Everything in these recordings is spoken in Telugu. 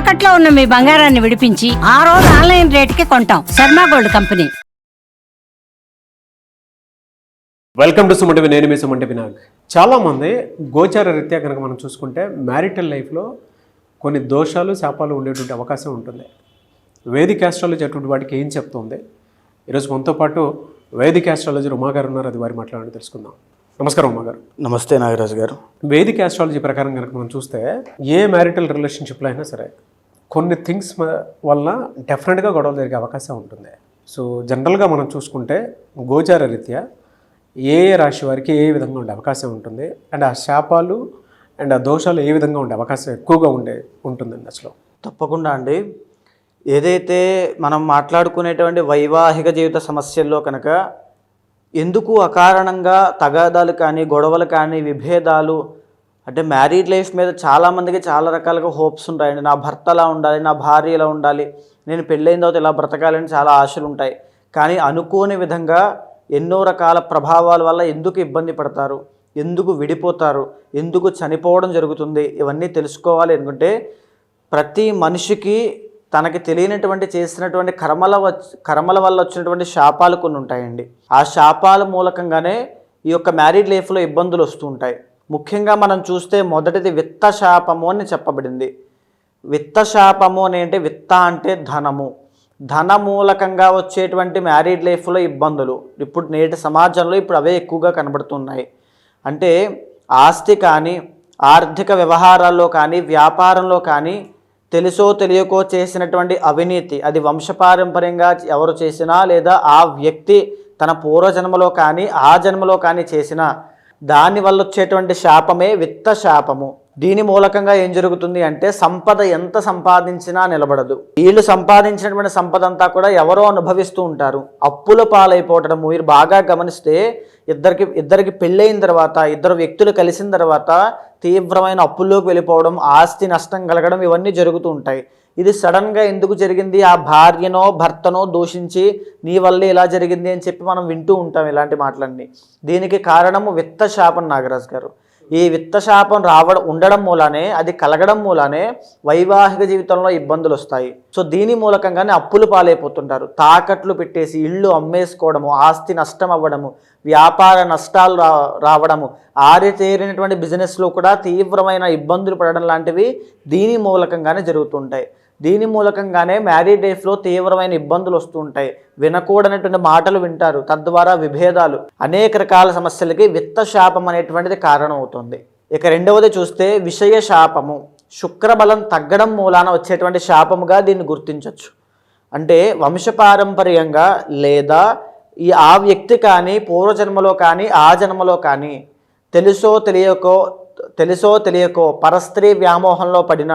తాకట్లో ఉన్న మీ బంగారాన్ని విడిపించి ఆ రోజు ఆన్లైన్ రేటుకి కొంటాం. Sharma gold company. Welcome to Sumanti నేను మీ సుమంటి వినాగ్ చాలామంది గోచార రీత్యా కనుక మనం చూసుకుంటే మ్యారిటల్ లైఫ్లో కొన్ని దోషాలు శాపాలు ఉండేటువంటి అవకాశం ఉంటుంది. వేదిక ఆస్ట్రాలజీ అటువంటి వాటికి ఏం చెప్తుంది? ఈరోజు మనతో పాటు వేదిక ఆస్ట్రాలజీ ఉమా ఉన్నారు. అది వారి మాట్లాడి తెలుసుకుందాం. నమస్కారం ఉమా గారు నమస్తే నాగరాజు గారు. వేదిక ఆస్ట్రాలజీ ప్రకారం కనుక మనం చూస్తే ఏ మ్యారిటల్ రిలేషన్షిప్లో అయినా సరే కొన్ని థింగ్స్ వల్ల డెఫినెట్గా గొడవలు జరిగే అవకాశం ఉంటుంది. సో జనరల్గా మనం చూసుకుంటే గోచార రీత్యా ఏ ఏ రాశి వారికి ఏ విధంగా ఉండే అవకాశం ఉంటుంది అండ్ ఆ శాపాలు అండ్ ఆ దోషాలు ఏ విధంగా ఉండే అవకాశం ఎక్కువగా ఉండే ఉంటుందండి అసలు? తప్పకుండా అండి. ఏదైతే మనం మాట్లాడుకునేటువంటి వైవాహిక జీవిత సమస్యల్లో కనుక ఎందుకు అకారణంగా తగాదాలు కానీ గొడవలు కానీ విభేదాలు అంటే మ్యారీడ్ లైఫ్ మీద చాలామందికి చాలా రకాలుగా హోప్స్ ఉంటాయండి. నా భర్త ఎలా ఉండాలి నా భార్య ఎలా ఉండాలి నేను పెళ్ళైన తర్వాత ఇలా బ్రతకాలని చాలా ఆశలు ఉంటాయి. కానీ అనుకోని విధంగా ఎన్నో రకాల ప్రభావాల వల్ల ఎందుకు ఇబ్బంది పడతారు? ఎందుకు విడిపోతారు? ఎందుకు చనిపోవడం జరుగుతుంది? ఇవన్నీ తెలుసుకోవాలి అనుకుంటే ప్రతి మనిషికి తనకి తెలియనటువంటి చేసినటువంటి కర్మల కర్మల వల్ల వచ్చినటువంటి శాపాలు కొన్ని ఉంటాయండి. ఆ శాపాల మూలకంగానే ఈ యొక్క మ్యారీడ్ లైఫ్లో ఇబ్బందులు వస్తూ ఉంటాయి. ముఖ్యంగా మనం చూస్తే మొదటిది విత్త శాపము అని చెప్పబడింది. విత్త శాపము అని అంటే విత్త అంటే ధనము. ధన మూలకంగా వచ్చేటువంటి మ్యారీడ్ లైఫ్లో ఇబ్బందులు. ఇప్పుడు నేటి సమాజంలో ఇప్పుడు అవే ఎక్కువగా కనబడుతున్నాయి. అంటే ఆస్తి కానీ ఆర్థిక వ్యవహారాల్లో కానీ వ్యాపారంలో కానీ తెలుసో తెలియకో చేసినటువంటి అవినీతి. అది వంశపారంపర్యంగా ఎవరు చేసినా లేదా ఆ వ్యక్తి తన పూర్వజన్మలో కానీ ఆ జన్మలో కానీ చేసినా దాని వల్ల వచ్చేటువంటి శాపమే విత్త శాపము దీని మూలకంగా ఏం జరుగుతుంది అంటే సంపద ఎంత సంపాదించినా నిలబడదు. వీళ్ళు సంపాదించినటువంటి సంపద అంతా కూడా ఎవరో అనుభవిస్తూ ఉంటారు. అప్పుల పాలైపోవటం మీరు బాగా గమనిస్తే ఇద్దరికి ఇద్దరికి పెళ్ళైన తర్వాత ఇద్దరు వ్యక్తులు కలిసిన తర్వాత తీవ్రమైన అప్పుల్లోకి వెళ్ళిపోవడం ఆస్తి నష్టం కలగడం ఇవన్నీ జరుగుతూ ఉంటాయి. ఇది సడన్గా ఎందుకు జరిగింది? ఆ భార్యనో భర్తనో దూషించి నీ వల్లే ఇలా జరిగింది అని చెప్పి మనం వింటూ ఉంటాం ఇలాంటి మాటలన్నీ. దీనికి కారణము విత్త శాపన్ నాగరాజ్ గారు. ఈ విత్తశాపం రావడం ఉండడం మూలానే అది కలగడం మూలానే వైవాహిక జీవితంలో ఇబ్బందులు వస్తాయి. సో దీని మూలకంగానే అప్పులు పాలైపోతుంటారు. తాకట్లు పెట్టేసి ఇళ్ళు అమ్మేసుకోవడము ఆస్తి నష్టం అవ్వడము వ్యాపార నష్టాలు రా రావడము ఆరితేరినటువంటి బిజినెస్లో కూడా తీవ్రమైన ఇబ్బందులు పడడం లాంటివి దీని మూలకంగానే జరుగుతుంటాయి. దీని మూలకంగానే మ్యారీడ్ లైఫ్లో తీవ్రమైన ఇబ్బందులు వస్తుంటాయి వినకూడనటువంటి మాటలు వింటారు. తద్వారా విభేదాలు అనేక రకాల సమస్యలకి విత్త శాపం అనేటువంటిది కారణం అవుతుంది ఇక రెండవది చూస్తే విషయ శాపము. శుక్రబలం తగ్గడం మూలాన వచ్చేటువంటి శాపముగా దీన్ని గుర్తించవచ్చు అంటే వంశపారంపర్యంగా లేదా ఈ ఆ వ్యక్తి కానీ పూర్వజన్మలో కానీ ఆ జన్మలో కానీ తెలుసో తెలియకో తెలుసో తెలియకో పరస్త్రీ వ్యామోహంలో పడిన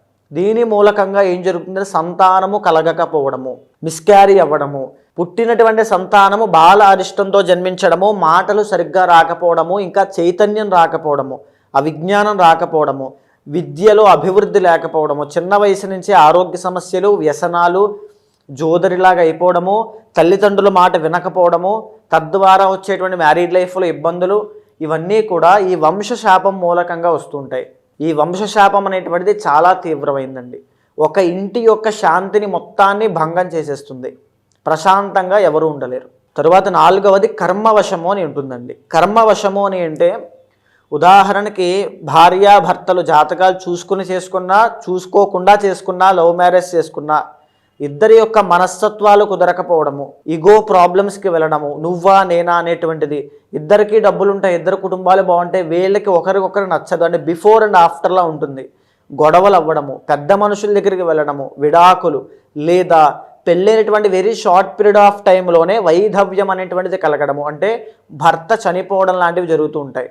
దీని మూలకంగా ఏం జరుగుతుందంటే సంతానము కలగకపోవడము మిస్క్యారీ అవ్వడము పుట్టినటువంటి సంతానము బాల అరిష్టంతో జన్మించడము మాటలు సరిగ్గా రాకపోవడము ఇంకా చైతన్యం రాకపోవడము అవిజ్ఞానం రాకపోవడము విద్యలో అభివృద్ధి లేకపోవడము చిన్న వయసు నుంచి ఆరోగ్య సమస్యలు వ్యసనాలు జోదరిలాగా అయిపోవడము తల్లిదండ్రుల మాట వినకపోవడము తద్వారా వచ్చేటువంటి మ్యారీడ్ లైఫ్లో ఇబ్బందులు ఇవన్నీ కూడా ఈ వంశశాపం మూలకంగా వస్తుంటాయి ఈ వంశశాపం అనేటువంటిది చాలా తీవ్రమైందండి. ఒక ఇంటి యొక్క శాంతిని మొత్తాన్ని భంగం చేసేస్తుంది. ప్రశాంతంగా ఎవరు ఉండలేరు. తరువాత నాలుగవది కర్మవశము అని ఉంటుందండి. కర్మవశము అని అంటే ఉదాహరణకి భార్యాభర్తలు జాతకాలు చూసుకుని చేసుకున్నా చూసుకోకుండా చేసుకున్నా లవ్ మ్యారేజ్ చేసుకున్నా ఇద్దరి యొక్క మనస్తత్వాలు కుదరకపోవడము ఇగో ప్రాబ్లమ్స్కి వెళ్ళడము నువ్వా నేనా అనేటువంటిది. ఇద్దరికి డబ్బులు ఉంటాయి ఇద్దరు కుటుంబాలు బాగుంటాయి వీళ్ళకి ఒకరికొకరు నచ్చదు. అంటే బిఫోర్ అండ్ ఆఫ్టర్లా ఉంటుంది. గొడవలు అవ్వడము పెద్ద మనుషుల దగ్గరికి వెళ్ళడము విడాకులు లేదా పెళ్ళైనటువంటి వెరీ షార్ట్ పీరియడ్ ఆఫ్ టైంలోనే వైధవ్యం అనేటువంటిది కలగడము. అంటే భర్త చనిపోవడం లాంటివి జరుగుతూ ఉంటాయి.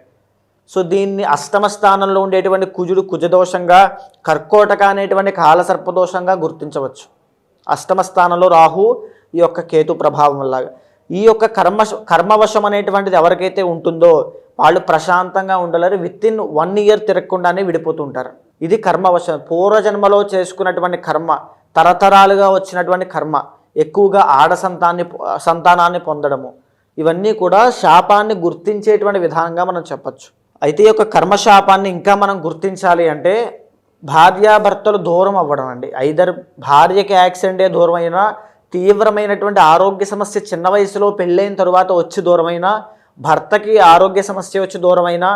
సో దీన్ని అష్టమ స్థానంలో ఉండేటువంటి కుజుడు కుజదోషంగా కర్కోటక అనేటువంటి కాలసర్పదోషంగా గుర్తించవచ్చు. అష్టమ స్థానంలో రాహు ఈ యొక్క కేతు ప్రభావం వల్ల. ఈ యొక్క కర్మ కర్మవశం అనేటువంటిది ఎవరికైతే ఉంటుందో వాళ్ళు ప్రశాంతంగా ఉండలేరు విత్ ఇన్ వన్ ఇయర్ తిరగకుండానే విడిపోతుంటారు. ఇది కర్మవశం. పూర్వజన్మలో చేసుకున్నటువంటి కర్మ తరతరాలుగా వచ్చినటువంటి కర్మ ఎక్కువగా ఆడ సంతాన్ని సంతానాన్ని పొందడము ఇవన్నీ కూడా శాపాన్ని గుర్తించేటువంటి విధానంగా మనం చెప్పచ్చు. అయితే ఈ యొక్క కర్మశాపాన్ని ఇంకా మనం గుర్తించాలి అంటే భార్యాభర్తలు దూరం అవ్వడం అండి. ఐదర్ భార్యకి యాక్సిడెంటే దూరం అయినా తీవ్రమైనటువంటి ఆరోగ్య సమస్య చిన్న వయసులో పెళ్ళైన తరువాత వచ్చి దూరమైనా భర్తకి ఆరోగ్య సమస్య వచ్చి దూరమైనా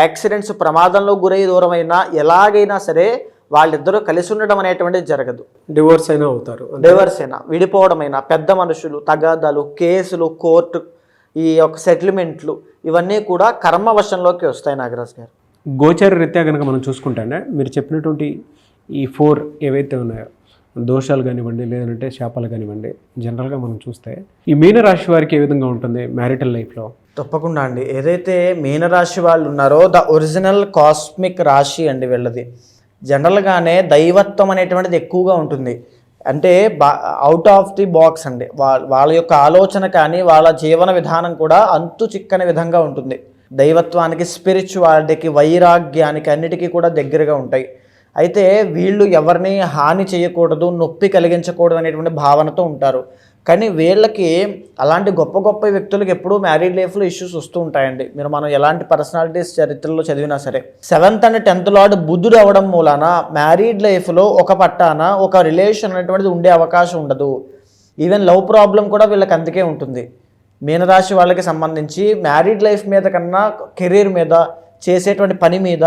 యాక్సిడెంట్స్ ప్రమాదంలో గురై దూరమైనా ఎలాగైనా సరే వాళ్ళిద్దరూ కలిసి ఉండడం అనేటువంటిది జరగదు. డివోర్స్ అయినా అవుతారు. డైవర్స్ అయినా విడిపోవడమైనా పెద్ద మనుషులు తగాదాలు కేసులు కోర్టు ఈ యొక్క సెటిల్మెంట్లు ఇవన్నీ కూడా కర్మవశంలోకి వస్తాయి నాగరాజ్ గారు. గోచర రీత్యా కనుక మనం చూసుకుంటానే మీరు చెప్పినటువంటి ఈ ఫోర్ ఏవైతే ఉన్నాయో దోషాలు కానివ్వండి లేదంటే శాపాలు కానివ్వండి జనరల్గా మనం చూస్తే ఈ మీనరాశి వారికి ఏ విధంగా ఉంటుంది మ్యారిటల్ లైఫ్లో తప్పకుండా అండి. ఏదైతే మీనరాశి వాళ్ళు ఉన్నారో ద ఒరిజినల్ కాస్మిక్ రాశి అండి వీళ్ళది. జనరల్గానే దైవత్వం అనేటువంటిది ఎక్కువగా ఉంటుంది. అంటే బా అవుట్ ఆఫ్ ది బాక్స్ అండి. వా- వాళ్ళ యొక్క ఆలోచన కానీ వాళ్ళ జీవన విధానం కూడా అంతు చిక్కని విధంగా ఉంటుంది. దైవత్వానికి స్పిరిచువాలిటీకి వైరాగ్యానికి అన్నిటికీ కూడా దగ్గరగా ఉంటాయి. అయితే వీళ్ళు ఎవరిని హాని చేయకూడదు నొప్పి కలిగించకూడదు అనేటువంటి భావనతో ఉంటారు. కానీ వీళ్ళకి అలాంటి గొప్ప గొప్ప వ్యక్తులకు ఎప్పుడూ మ్యారీడ్ లైఫ్లో ఇష్యూస్ వస్తూ ఉంటాయండి. మీరు మనం ఎలాంటి పర్సనాలిటీస్ చరిత్రలో చదివినా సరే. సెవెంత్ అండ్ టెన్త్ లార్డ్ బుద్ధుడు అవ్వడం మూలాన మ్యారీడ్ లైఫ్లో ఒక పట్టాన ఒక రిలేషన్ అనేటువంటిది ఉండే అవకాశం ఉండదు. ఈవెన్ లవ్ ప్రాబ్లం కూడా వీళ్ళకి అందుకే ఉంటుంది. మీనరాశి వాళ్ళకి సంబంధించి మ్యారీడ్ లైఫ్ మీద కన్నా కెరీర్ మీద చేసేటువంటి పని మీద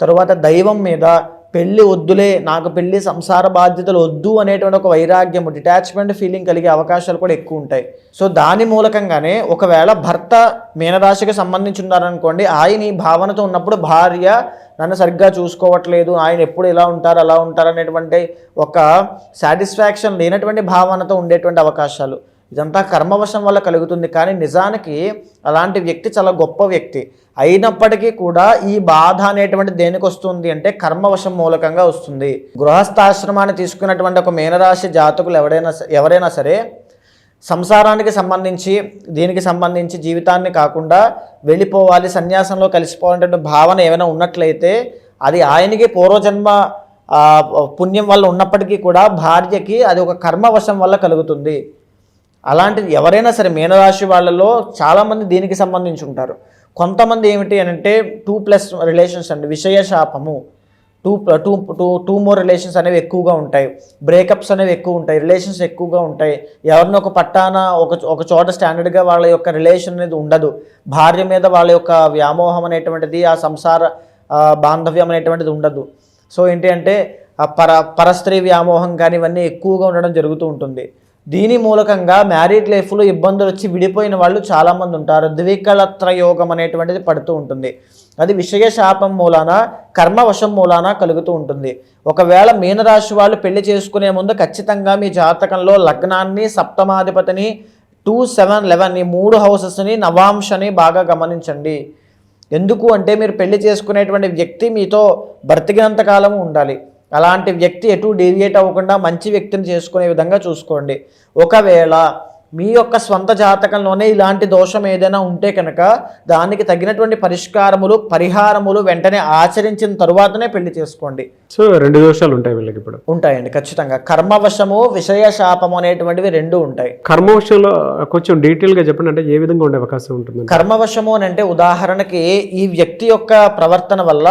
తరువాత దైవం మీద పెళ్ళి వద్దులే నాకు పెళ్ళి సంసార బాధ్యతలు వద్దు అనేటువంటి ఒక వైరాగ్యం డిటాచ్మెంట్ ఫీలింగ్ కలిగే అవకాశాలు కూడా ఎక్కువ ఉంటాయి. సో దాని మూలకంగానే ఒకవేళ భర్త మీనరాశికి సంబంధించి ఉన్నారనుకోండి ఆయన ఈ భావనతో ఉన్నప్పుడు భార్య నన్ను సరిగ్గా చూసుకోవట్లేదు ఆయన ఎప్పుడు ఇలా ఉంటారు అలా ఉంటారు అనేటువంటి ఒక సాటిస్ఫాక్షన్ లేనటువంటి భావనతో ఉండేటువంటి అవకాశాలు. ఇదంతా కర్మవశం వల్ల కలుగుతుంది. కానీ నిజానికి అలాంటి వ్యక్తి చాలా గొప్ప వ్యక్తి. అయినప్పటికీ కూడా ఈ బాధ అనేటువంటి దేనికి వస్తుంది అంటే కర్మవశం మూలకంగా వస్తుంది. గృహస్థాశ్రమాన్ని తీసుకున్నటువంటి ఒక మీనరాశి జాతకులు ఎవరైనా ఎవరైనా సరే సంసారానికి సంబంధించి దీనికి సంబంధించి జీవితాన్ని కాకుండా వెళ్ళిపోవాలి సన్యాసంలో కలిసిపోవాలనే భావన ఏమైనా ఉన్నట్లయితే అది ఆయనకి పూర్వజన్మ పుణ్యం వల్ల ఉన్నప్పటికీ కూడా భార్యకి అది ఒక కర్మవశం వల్ల కలుగుతుంది. అలాంటిది ఎవరైనా సరే మీనరాశి వాళ్ళలో చాలామంది దీనికి సంబంధించి ఉంటారు కొంతమంది ఏమిటి అని అంటే టూ ప్లస్ రిలేషన్స్ అండి విషయ శాపము. Too too too too more relations అనేవి ఎక్కువగా ఉంటాయి. బ్రేకప్స్ అనేవి ఎక్కువ ఉంటాయి రిలేషన్స్ ఎక్కువగా ఉంటాయి. ఎవరిని ఒక పట్టాన ఒక ఒక చోట స్టాండర్డ్గా వాళ్ళ యొక్క రిలేషన్ అనేది ఉండదు. భార్య మీద వాళ్ళ యొక్క వ్యామోహం అనేటువంటిది ఆ సంసార బాంధవ్యం అనేటువంటిది ఉండదు. సో ఏంటి అంటే ఆ పర పరస్త్రీ వ్యామోహం కానీ ఇవన్నీ ఎక్కువగా ఉండడం జరుగుతూ ఉంటుంది. దీని మూలకంగా మ్యారీడ్ లైఫ్లో ఇబ్బందులు వచ్చి విడిపోయిన వాళ్ళు చాలామంది ఉంటారు. ద్వికళత్ర యోగం అనేటువంటిది పడుతూ ఉంటుంది. అది విషయ శాపం మూలాన కర్మవశం మూలాన కలుగుతూ ఉంటుంది. ఒకవేళ మీనరాశి వాళ్ళు పెళ్ళి చేసుకునే ముందు ఖచ్చితంగా మీ జాతకంలో లగ్నాన్ని సప్తమాధిపతిని టూ సెవెన్ లెవెన్ ఈ మూడు హౌసెస్ని నవాంశని బాగా గమనించండి. ఎందుకు అంటే మీరు పెళ్ళి చేసుకునేటువంటి వ్యక్తి మీతో బ్రతికినంత కాలం ఉండాలి. అలాంటి వ్యక్తి ఎటు డేవియేట్ అవ్వకుండా మంచి వ్యక్తిని చేసుకునే విధంగా చూసుకోండి. ఒకవేళ మీ యొక్క స్వంత జాతకంలోనే ఇలాంటి దోషం ఏదైనా ఉంటే కనుక దానికి తగినటువంటి పరిష్కారములు పరిహారములు వెంటనే ఆచరించిన తరువాతనే పెళ్ళి చేసుకోండి. సో రెండు దోషాలు ఉంటాయి వీళ్ళకి ఇప్పుడు. ఉంటాయండి ఖచ్చితంగా. కర్మవశము విషయ శాపము అనేటువంటివి రెండు ఉంటాయి. కర్మ విషయంలో కొంచెం డీటెయిల్గా చెప్పండి అంటే ఏ విధంగా ఉండే అవకాశం ఉంటుంది కర్మవశము అని అంటే ఉదాహరణకి ఈ వ్యక్తి యొక్క ప్రవర్తన వల్ల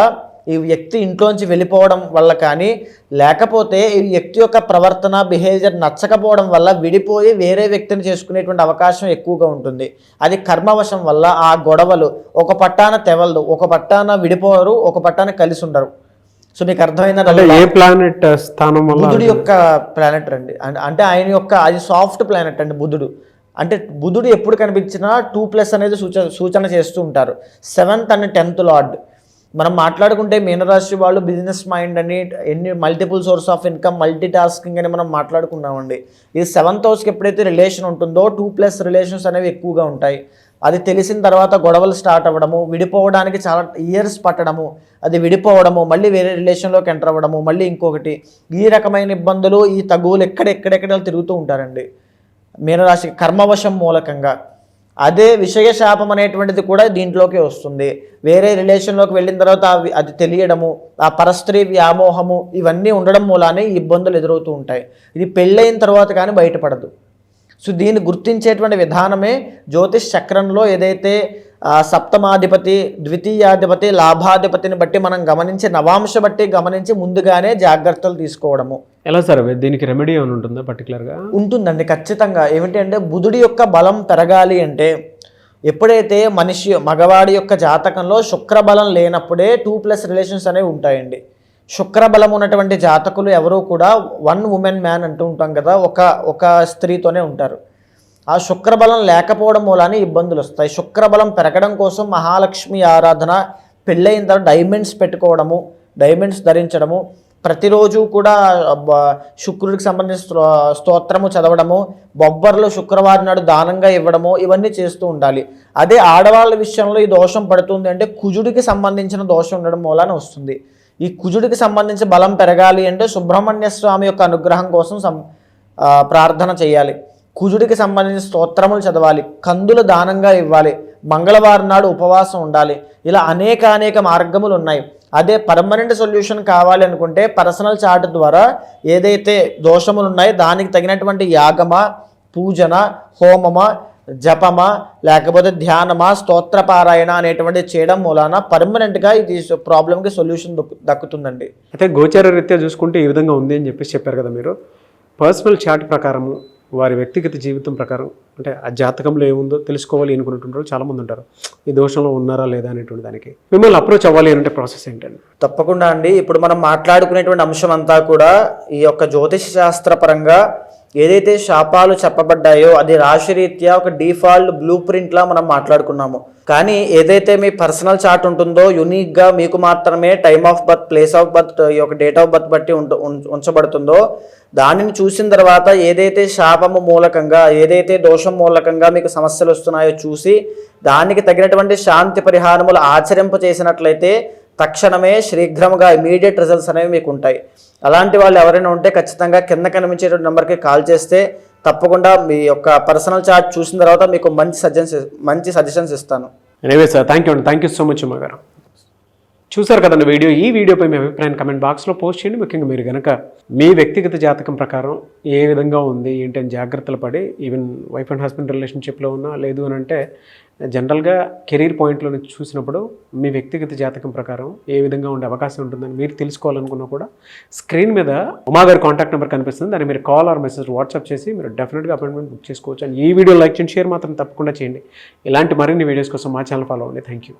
ఈ వ్యక్తి ఇంట్లోంచి వెళ్ళిపోవడం వల్ల కానీ లేకపోతే ఈ వ్యక్తి యొక్క ప్రవర్తన బిహేవియర్ నచ్చకపోవడం వల్ల విడిపోయి వేరే వ్యక్తిని చేసుకునేటువంటి అవకాశం ఎక్కువగా ఉంటుంది. అది కర్మవశం వల్ల ఆ గొడవలు ఒక పట్టాన తెవలదు ఒక పట్టాన విడిపోరు ఒక పట్టాన కలిసి ఉండరు. సో మీకు అంటే అర్థమైందా ఏ ప్లానెట్ స్థానం బుధుడి యొక్క ప్లానెట్ అండి అంటే ఆయన యొక్క అది సాఫ్ట్ ప్లానెట్ అండి బుధుడు. అంటే బుధుడు ఎప్పుడు కనిపించినా టూ ప్లస్ అనేది సూచన సూచన చేస్తూ ఉంటారు. సెవెంత్ అండ్ టెన్త్ లార్డ్ మనం మాట్లాడుకుంటే మీనరాశి వాళ్ళు బిజినెస్ మైండ్ అని ఎన్ని multiple source of income multitasking అని మనం మాట్లాడుకున్నామండి. ఈ సెవెంత్ హౌస్కి ఎప్పుడైతే రిలేషన్ ఉంటుందో టూ ప్లస్ రిలేషన్స్ అనేవి ఎక్కువగా ఉంటాయి. అది తెలిసిన తర్వాత గొడవలు స్టార్ట్ అవ్వడము విడిపోవడానికి చాలా ఇయర్స్ పట్టడము అది విడిపోవడము మళ్ళీ వేరే రిలేషన్లోకి ఎంటర్ అవ్వడము మళ్ళీ ఇంకొకటి. ఈ రకమైన ఇబ్బందులు ఈ తగువులు ఎక్కడెక్కడెక్కడ తిరుగుతూ ఉంటారండి. మీనరాశి కర్మవశం మూలకంగా. అదే విషయ శాపం అనేటువంటిది కూడా దీంట్లోకి వస్తుంది. వేరే రిలేషన్లోకి వెళ్ళిన తర్వాత అవి- అది తెలియడము ఆ పరస్త్రీ వ్యామోహము ఇవన్నీ ఉండడం మూలానే ఇబ్బందులు ఎదురవుతూ ఉంటాయి. ఇది పెళ్ళైన తర్వాత కానీ బయటపడదు. సో దీన్ని గుర్తించేటువంటి విధానమే జ్యోతిష్ చక్రంలో ఏదైతే సప్తమాధిపతి ద్వితీయాధిపతి లాభాధిపతిని బట్టి మనం గమనించి నవాంశ బట్టి గమనించి ముందుగానే జాగ్రత్తలు తీసుకోవడము. ఎలా సార్? దీనికి రెమెడీ ఏమైనా ఉంటుందా పర్టికులర్గా ఉంటుందండి ఖచ్చితంగా. ఏమిటి అంటే బుధుడి యొక్క బలం పెరగాలి అంటే ఎప్పుడైతే మనిషి మగవాడి యొక్క జాతకంలో శుక్రబలం లేనప్పుడే టూ ప్లస్ రిలేషన్స్ అనేవి ఉంటాయండి. శుక్రబలం ఉన్నటువంటి జాతకులు ఎవరూ కూడా వన్ ఉమెన్ మ్యాన్ అంటూ ఉంటాం కదా ఒక ఒక స్త్రీతోనే ఉంటారు. ఆ శుక్రబలం లేకపోవడం మూలానే ఇబ్బందులు వస్తాయి. శుక్రబలం పెరగడం కోసం మహాలక్ష్మి ఆరాధన పెళ్ళైన తర్వాత డైమండ్స్ పెట్టుకోవడము డైమండ్స్ ధరించడము ప్రతిరోజు కూడా శుక్రుడికి సంబంధించిన స్తోత్రము చదవడము బొబ్బర్లు శుక్రవారం నాడు దానంగా ఇవ్వడము ఇవన్నీ చేస్తూ ఉండాలి. అదే ఆడవాళ్ళ విషయంలో ఈ దోషం పడుతుంది అంటే కుజుడికి సంబంధించిన దోషం ఉండడం మూలాన వస్తుంది. ఈ కుజుడికి సంబంధించి బలం పెరగాలి అంటే సుబ్రహ్మణ్య స్వామి యొక్క అనుగ్రహం కోసం సం- ప్రార్థన చేయాలి. కుజుడికి సంబంధించిన స్తోత్రములు చదవాలి కందులు దానంగా ఇవ్వాలి మంగళవారం నాడు ఉపవాసం ఉండాలి. ఇలా అనేక అనేక మార్గములు ఉన్నాయి. అదే పర్మనెంట్ సొల్యూషన్ కావాలి అనుకుంటే పర్సనల్ చార్ట్ ద్వారా ఏదైతే దోషములు ఉన్నాయో దానికి తగినటువంటి యాగమా పూజన హోమమా జపమా లేకపోతే ధ్యానమా స్తోత్రపారాయణ అనేటువంటి చేయడం మూలాన పర్మనెంట్గా ఇది ప్రాబ్లంకి సొల్యూషన్ దక్కుతుందండి. అయితే గోచర రీత్యా చూసుకుంటే ఈ విధంగా ఉంది అని చెప్పేసి చెప్పారు కదా మీరు. పర్సనల్ చార్ట్ ప్రకారము వారి వ్యక్తిగత జీవితం ప్రకారం అంటే ఆ జాతకంలో ఏముందో తెలుసుకోవాలి అనుకున్నటువంటి చాలా మంది ఉంటారు. ఈ దోషంలో ఉన్నారా లేదా అనేటువంటి దానికి మిమ్మల్ని అప్రోచ్ అవ్వాలి అంటే ప్రాసెస్ ఏంటండి? తప్పకుండా అండి. ఇప్పుడు మనం మాట్లాడుకునేటువంటి అంశం అంతా కూడా ఈ యొక్క జ్యోతిష శాస్త్ర పరంగా ఏదైతే శాపాలు చెప్పబడ్డాయో అది రాశిరీత్యా ఒక డిఫాల్ట్ బ్లూ ప్రింట్లా మనం మాట్లాడుకున్నాము. కానీ ఏదైతే మీ పర్సనల్ చార్ట్ ఉంటుందో యునిక్గా మీకు మాత్రమే time of birth place of birth ఈ యొక్క డేట్ ఆఫ్ బర్త్ బట్టి ఉం- ఉంచబడుతుందో దానిని చూసిన తర్వాత ఏదైతే శాపము మూలకంగా ఏదైతే దోషం మూలకంగా మీకు సమస్యలు వస్తున్నాయో చూసి దానికి తగినటువంటి శాంతి పరిహారములు ఆచరింప చేసినట్లయితే తక్షణమే శీఘ్రంగా ఇమీడియట్ రిజల్ట్స్ అనేవి మీకు ఉంటాయి అలాంటి వాళ్ళు ఎవరైనా ఉంటే ఖచ్చితంగా కింద కనిపించేటువంటి నెంబర్కి కాల్ చేస్తే తప్పకుండా మీ యొక్క పర్సనల్ చార్ట్ చూసిన తర్వాత మీకు మంచి సజెషన్స్ మంచి సజెషన్స్ ఇస్తాను. ఎనీవే సార్ థ్యాంక్ యూ అండి thank you so much Uma garu. చూసారు కదండి వీడియో? ఈ వీడియోపై మీ అభిప్రాయం కమెంట్ బాక్స్లో పోస్ట్ చేయండి. ముఖ్యంగా మీరు కనుక మీ వ్యక్తిగత జాతకం ప్రకారం ఏ విధంగా ఉంది ఏంటి అని జాగ్రత్తలు పడి ఈవెన్ వైఫ్ అండ్ హస్బెండ్ రిలేషన్షిప్లో ఉన్నా లేదు అని అంటే జనరల్గా కెరీర్ పాయింట్లో నుంచి చూసినప్పుడు మీ వ్యక్తిగత జాతకం ప్రకారం ఏ విధంగా ఉండే అవకాశం ఉంటుందని మీరు తెలుసుకోవాలనుకున్నా కూడా స్క్రీన్ మీద ఉమా గారి కాంటాక్ట్ నెంబర్ కనిపిస్తుంది. దాన్ని మీరు కాల్ ఆర్ మెసేజ్ వాట్సాప్ చేసి మీరు డెఫినెట్గా అపాయింట్మెంట్ బుక్ చేసుకోవచ్చు. అండ్ ఈ వీడియో లైక్ చేయండి షేర్ మాత్రం తప్పకుండా చేయండి. ఇలాంటి మరిన్ని వీడియోస్ కోసం మా ఛానల్ ఫాలో అవ్వండి. Thank you.